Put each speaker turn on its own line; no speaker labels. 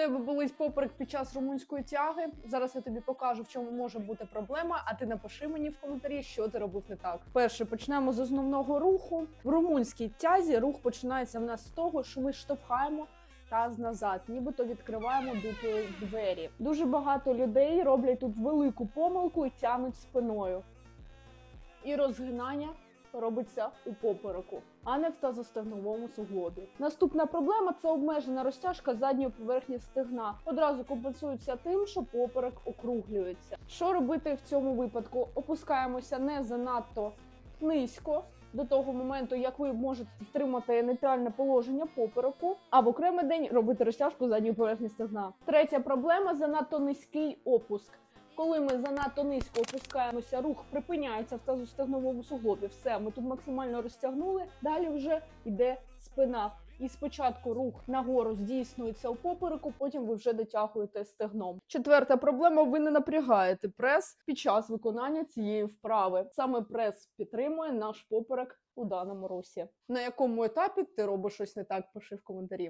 тебе болить поперек під час румунської тяги. Зараз я тобі покажу, в чому може бути проблема. А ти напиши мені в коментарі, що ти робив не так. Перше почнемо з основного руху. В румунській тязі рух починається в нас з того, що ми штовхаємо. Таз назад, нібито відкриваємо дупою двері. Дуже багато людей роблять тут велику помилку і тянуть спиною. І розгинання робиться у попереку, а не в тазостегновому суглобі. Наступна проблема це обмежена розтяжка задньої поверхні стегна. Одразу компенсується тим, що поперек округлюється. Що робити в цьому випадку? Опускаємося не занадто низько. До того моменту, як ви можете втримати нейтральне положення попереку, а в окремий день робити розтяжку задньої поверхні стегна. Третя проблема занадто низький опуск. Коли ми занадто низько опускаємося, рух припиняється в тазостегновому суглобі. Все, ми тут максимально розтягнули. Далі вже йде спина. І спочатку рух нагору здійснюється у попереку, потім ви вже дотягуєте стегном. Четверта проблема: ви не напрягаєте прес під час виконання цієї вправи. Саме прес підтримує наш поперек у даному русі. На якому етапі ти робиш щось не так? Пиши в коментарі.